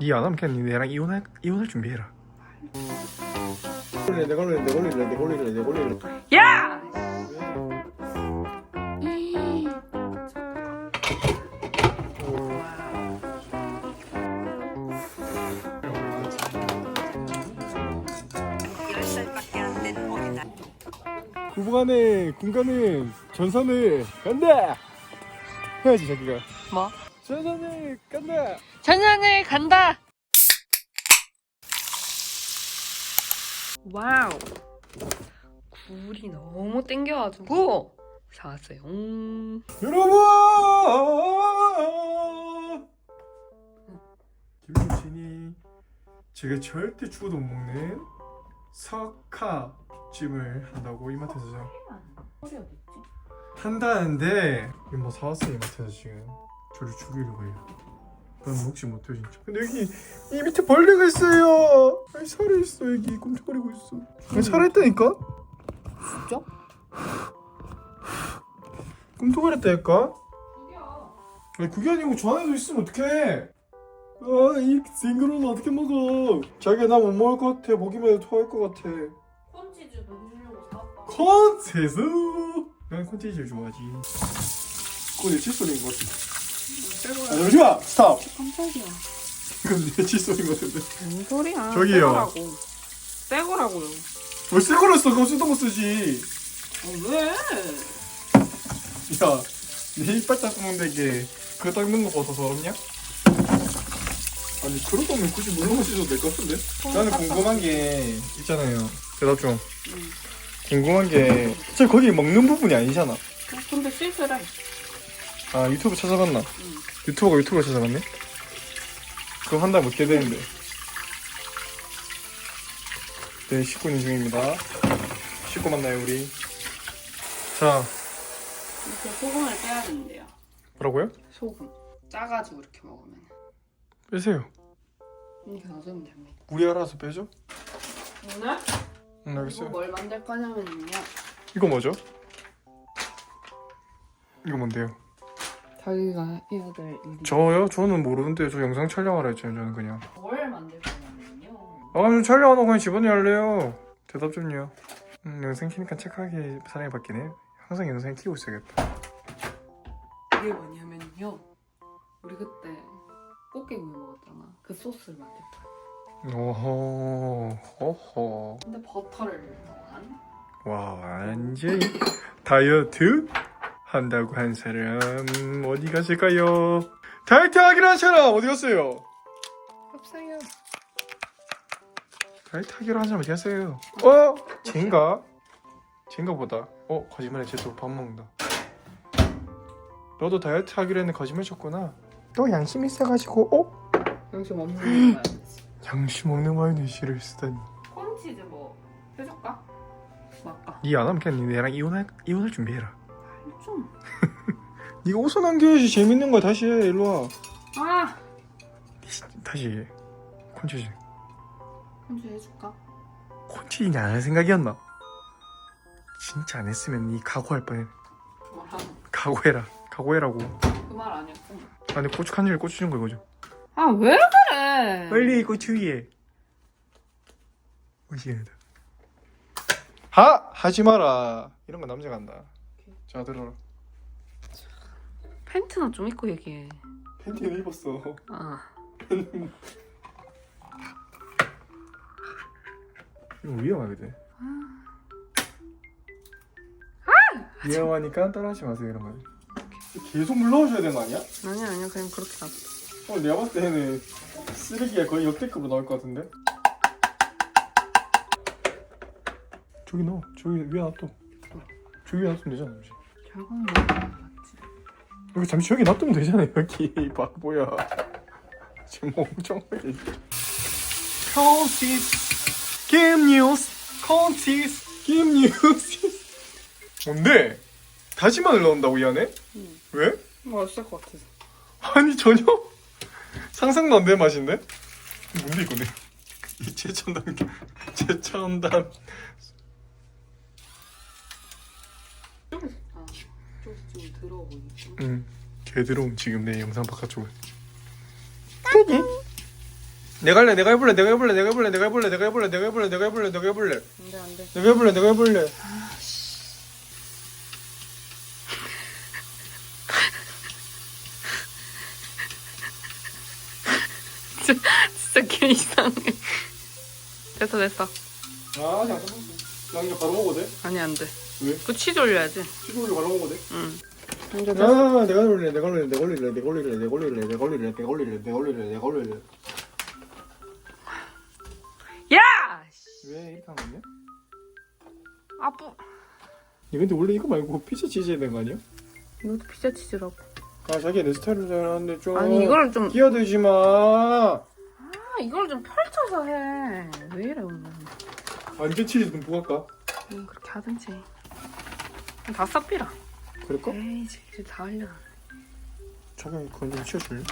니 안 하면 그냥 내랑 이혼할 이혼할 준비해라. 걸릴래 내 야! 구간에 군간에 전선을 간다. 해야지 자기가. 뭐? 전선을 간다. 전선을 간다. 와우. 굴이 너무 땡겨가지고 사왔어요. 음. 여러분! 김유진이 제가 절대 죽어도 못 먹는 석화찜을 한다고 이마트에서 한다는데 이거 뭐 사왔어요 이마트에서 지금 저를 죽이려고 해요. 난 먹지 못해 진짜. 근데 여기 이 밑에 벌레가 있어요! 아니 살아있어 여기. 꿈틀거리고 있어. 아니 살아있다니까? 진짜? 꿈틀거렸다니까 아니 그게 아니고 저 안에도 있으면 어떡해? 아이 싱그러운 어떻게 먹어? 자기가 나못 먹을 것 같아. 보기만 해도 토할 것 같아. 콘치즈 넣으려고 사왔다. 콘치즈! 난 콘치즈 좋아하지. 그거 내 칫솔인 것 같아 아 잠시만 스탑 깜짝이야. 이건 내 칫솔인 것 같은데 뭔 소리야? 저기요. 새 거라고. 새 거라고요. 왜 새 거를 써 그거 쓰던 거 쓰지 아, 왜? 야내 이빨 닦는데 이게 그거 닦는 거 봐서 더럽냐? 아니 그럴 거면 굳이 물로 씻어도 될 것 같은데? 나는 궁금한 게 있잖아요 대답 좀 응. 궁금한 게 진짜 거기 먹는 부분이 아니잖아 어, 근데 실수래. 아 유튜브 찾아봤나? 응. 유튜버가 유튜브를 찾아봤네? 그거 한다 못게 되는데 네 씻고 중입니다 씻고 만나요 우리 자 이렇게 소금을 빼야 된대요. 뭐라고요? 소금. 짜가지고 이렇게 먹으면. 빼세요 이렇게 놔두면 됩니다. 우리 알아서 빼죠? 오늘? 응 이거 알겠어요 뭘 만들 거냐면요. 이거 뭐죠? 이거 뭔데요? 자기가 해야 될 일이. 저요? 저는 모르는데 저 영상 촬영하라 했잖아요 저는 그냥 뭘 만들 거냐면요. 아 그럼 촬영 안 하고 그냥 집안에 할래요 대답 좀요 음, 영상 키니까 착하게 사랑이 바뀌네 항상 영상 키고 있어야겠다 이게 뭐냐면요. 우리 그때 꽃게구이 먹었잖아. 그 소스를 만들 거야. 오호 호호 근데 버터를 넣은 와 완전히 다이어트 한다고 한 사람 어디 갔을까요? 다이어트 하기로 한 사람 어디 갔어요? 없어요. 다이어트 하기로 한 사람 어디 갔어요? 어? 쟤인가? 쟤인가 보다 어? 거짓말해 쟤또 밥 먹는다 너도 다이어트 하기로 했는데 거짓말 쳤구나 너 양심 있어가지고 어? 양심 없는 거야. 양심 없는 마요네즈를 쓰다니 콘치즈 뭐 해줄까? 맞까? 니안 하면 그냥 니 내랑 이혼할, 이혼할 준비해라 좀. 니가 웃어 남겨야지 재밌는 거 다시 해 일로 와 아! 다시 해 콘치즈 콘치즈 해줄까? 콘치즈 안할 생각이었나? 진짜 안 했으면 니 각오할 뻔해 뭐라고? 각오해라 각오해라고 그말 아니었고. 아니 고추 한 줄에 고추 준거 이거죠 아, 왜 그래? 빨리 고추 위에 오시야다 하! 하지 마라 이런 거 남자가 한다 자 들어라 팬티나 좀 입고 얘기해. 팬티는 입었어 아. 이거 위험하거든 위험하니까 따라하지 마세요 이런 거 계속 물러오셔야 되는 거 아니야? 아니야, 아니야. 그냥 그렇게 놔둬. 어, 내가 봤을 때는 쓰레기가 거의 역대급으로 나올 것 같은데? 저기 넣어. 저기 위에 놔둬. 저기 위에 놔두면 되잖아, 잠시. 결국은 뭐 맞지? 여기 잠시 여기 놔두면 되잖아, 여기. 바보야. 지금 멍청하게. 콘티스. 김뉴스. 콘티스. 김뉴스. 뭔데? 다시마를 넣는다고, 이 안에? 응. 왜? 맛있을 것 같아서. 아니 전혀 상상도 안 되는 맛인데? 뭔데 이거네? 이 최첨단 최첨단 좀, 아, 보이지? 응 개드러움 지금 내 영상 바깥쪽은 내가 할래 내가 해볼래 내가 해볼래 내가 해볼래 내가 해볼래 내가 해볼래 내가 해볼래 내가 해볼래 내가 해볼래 안돼 안돼. 내가 해볼래 내가 해볼래 진짜 개 이상해. 됐어 됐어. 아 잠깐만 나 이제 바로 먹어도 돼? 아니 안 돼. 왜? 그 치즈 올려야지. 치즈볼로 바로 먹어도 돼? 응. 아 내가 올릴래 내가 올릴래 내가 올릴래 내가 올릴래 내가 올릴래 내가 올릴래 내가 올릴래 내가 올릴래 내가 올릴래 야! 왜 이렇게 하는 거냐? 아뿌. 야, 근데 원래 이거 말고 피자 치즈 해야 되는 거 아니야? 이것도 피자 치즈라고. 아 자기야 내 스타일로 잘 하는데 좀 아니 이거를 좀. 끼어들지 마 아 이걸 좀 펼쳐서 해. 왜 이래 오늘. 완전 치즈 좀 부을까? 음, 그렇게 하든지. 다 쌉비라. 그럴까? 에이 이제 다 흘려. 자기야 그건 좀 치워줄래?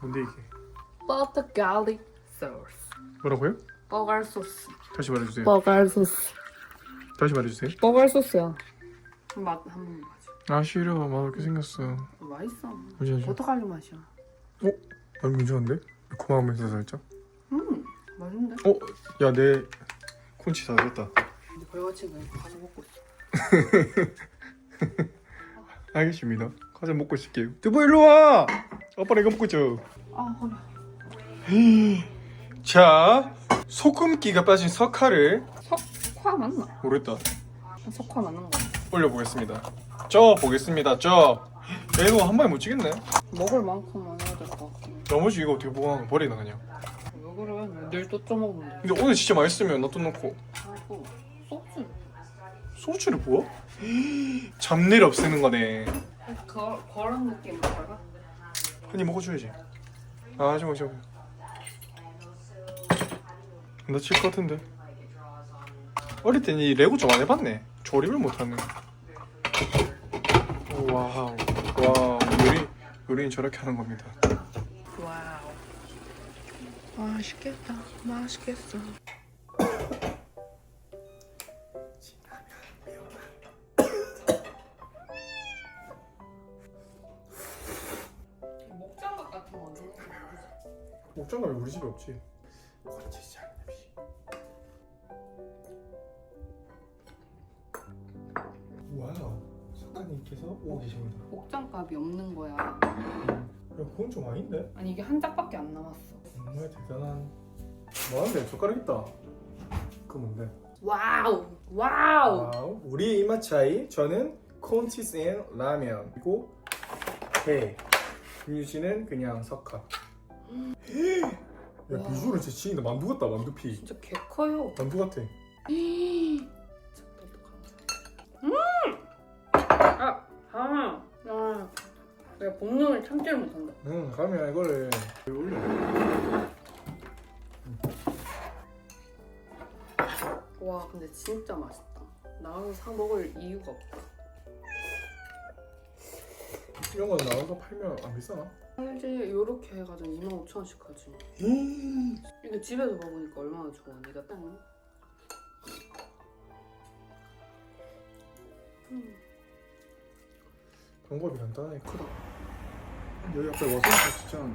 뭔데 이게? 버터 갈릭 소스. 뭐라고요? 버갈 소스. 다시 말해주세요 버갈 소스. 다시 말해주세요 버갈 소스야. 맛 한 번만 봐줘. 아 싫어 맛없게 생겼어 맛있어. 뭐지 뭐지 버터 갈릭 맛이야. 아 괜찮은데? 고마우면서 살짝 음 맛있는데? 어? 야내 콘치 다 됐다 근데 벌거치는 가서 먹고 있어. 알겠습니다 과자 먹고 있을게요 두부 일로 와 아빠랑 이거 먹고 있죠 아 허리. 자 소금기가 빠진 석화를 석화 맞나? 모르겠다 석화 맞는 거 같아. 올려보겠습니다 쪄 보겠습니다 쪄 얘도 한 번에 못 치겠네 먹을 만큼만 해야 될 것 같긴 해. 나머지 이거 어떻게 보관 버리나 그냥 왜 그래? 내일 또 쪄먹으면 돼. 근데 오늘 진짜 맛있으면 놔둬 놓고 아이고 소주. 소주를 부어? 잡내를 없애는 거네 거, 그런 느낌? 한입 먹어줘야지 아 하지마 하지마 나질 것 같은데 어릴 땐 이 레고 좀 안 해봤네 조립을 못하네 오, 와우 와우 요리 요리는 저렇게 하는 겁니다 와우. 맛있겠다. 맛있겠어. 우리 집에 없지 와우 석가님께서 오고 계십니다 목장갑이 없는 거야. 야 그건 좀 아닌데? 아니 이게 한 짝밖에 안 남았어. 정말 대단한 뭐하는데 젓가락 있다 그 뭔데? 와우. 와우. 와우. 우리 입맛 차이. 저는 콘치스 앤 라면. 그리고 회. 김유 씨는 그냥 석화. 야 와. 비주얼은 진짜 지인다. 만두 같다. 만두 피. 진짜 개 커요. 만두 같아. 음! 아, 아, 아. 내가 본능을 참지를 못한다. 응. 가면 이거를 올려. 와, 근데 진짜 맛있다. 나가서 사 먹을 이유가 없다. 이런 거 나와서 팔면 안 비싸나? 알지? 요렇게 해가지고 25,000원씩 하지. 이거 집에서 먹으니까 얼마나 좋아. 네가 딱. 음. 방법이 간단해. 그럼. 여기 앞에 와서 진짜.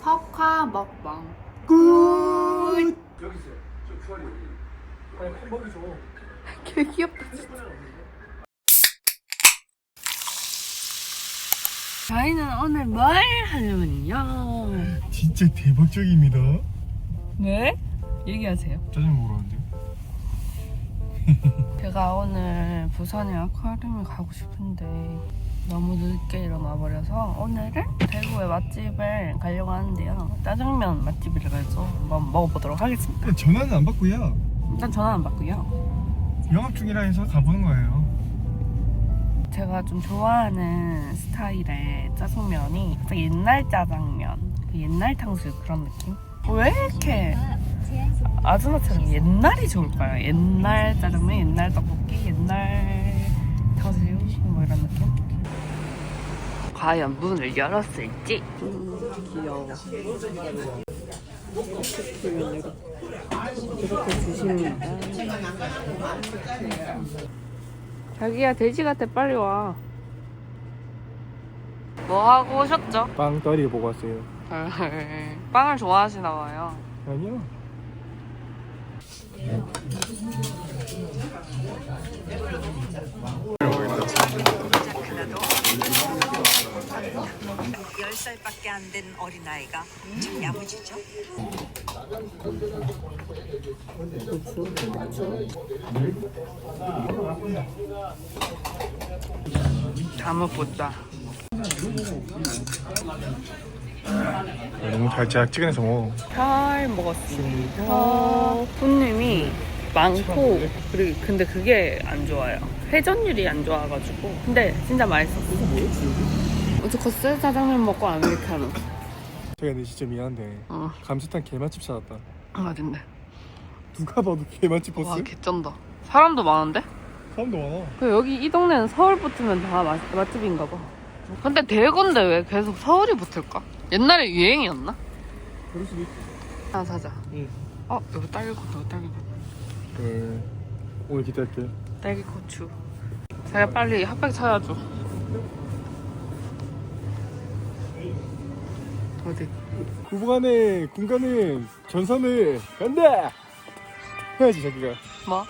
석화 먹방. 굿. 여기 있어요. 저 주얼이. 아니 먹이 줘. 개 귀엽다. 저희는 오늘 뭘 하려면요. 진짜 대박적입니다. 네? 얘기하세요. 먹으러 왔는데. 제가 오늘 부산에 아쿠아리움을 가고 싶은데 너무 늦게 일어나 버려서 오늘은 대구의 맛집을 가려고 하는데요. 짜장면 맛집이라 해서 한번 먹어보도록 하겠습니다. 전화는 안 받고요. 일단 전화 안 받고요. 영업 중이라 해서 가보는 거예요. 제가 좀 좋아하는 스타일의 짜장면이 옛날 짜장면, 그 옛날 탕수육 그런 느낌? 왜 이렇게 아줌마처럼 옛날이 좋을까요? 옛날 짜장면, 옛날 떡볶이, 옛날 탕수육 뭐 이런 느낌? 과연 문을 열었을지? 음, 귀여워. 이렇게 주십니다. 자기야 돼지 같아 빨리 와. 뭐 하고 오셨죠? 빵 떨이 보고 왔어요 빵을 좋아하시나 봐요. 아니요 열 살밖에 안 된 어린 아이가 참 야무지죠? 담아보자. 너무 잘 짝지근해서 뭐잘 먹었습니다. 손님이 많고 그리고 근데 그게 안 좋아요. 회전율이 안 좋아가지고 근데 진짜 맛있었어. 어제 겉살 짜장면 먹고 아메리카노. 제가 근데 진짜 미안한데 어, 감자탕 개맛집 찾았다 어딘데? 누가 봐도 개맛집 와 버스 개쩐다. 사람도 많은데? 사람도 많아 그 여기 이 동네는 서울 붙으면 다 맛, 맛집인가 봐. 근데 대건데 왜 계속 서울이 붙을까? 옛날에 유행이었나? 그럴 수도 있지 하나 사자. 응. 어 여기 딸기꽃 여기 딸기꽃. 그 오늘 기대할게 딸기 고추. 자기가 빨리 핫팩 찾아줘. 어디? 구부간에 군간에 전선을 간다 해야지 자기가 뭐?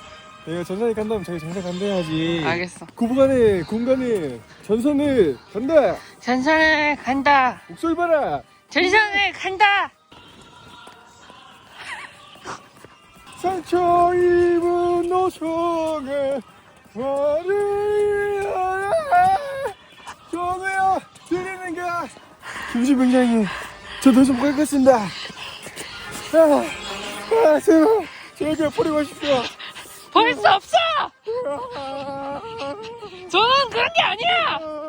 내가 전선에 간다면 자기 전선 간다 해야지 알겠어. 구부간에 군간에 전선을 간다 전선을 간다. 목소리 봐라 전선을 간다. 상처 입은 노성에 화를 알아 전해야 드리는가 김시병장님 저도 좀 깎겠습니다. 아, 아 제발 제발 버리고 싶어. 볼수 없어. 저는 그런 게 아니야. 아,